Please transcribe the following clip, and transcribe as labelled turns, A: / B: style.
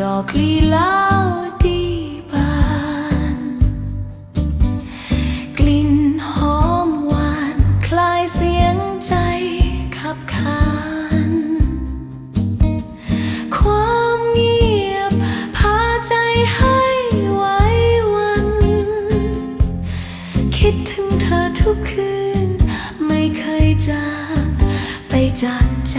A: ดอกลีลาวดีบานกลิ่นหอมหวานคลายเสียงใจขับขาน ความเงียบพาใจให้ไหว้วัน คิดถึงเธอทุกคืน ไม่เคยจางไปจากใจ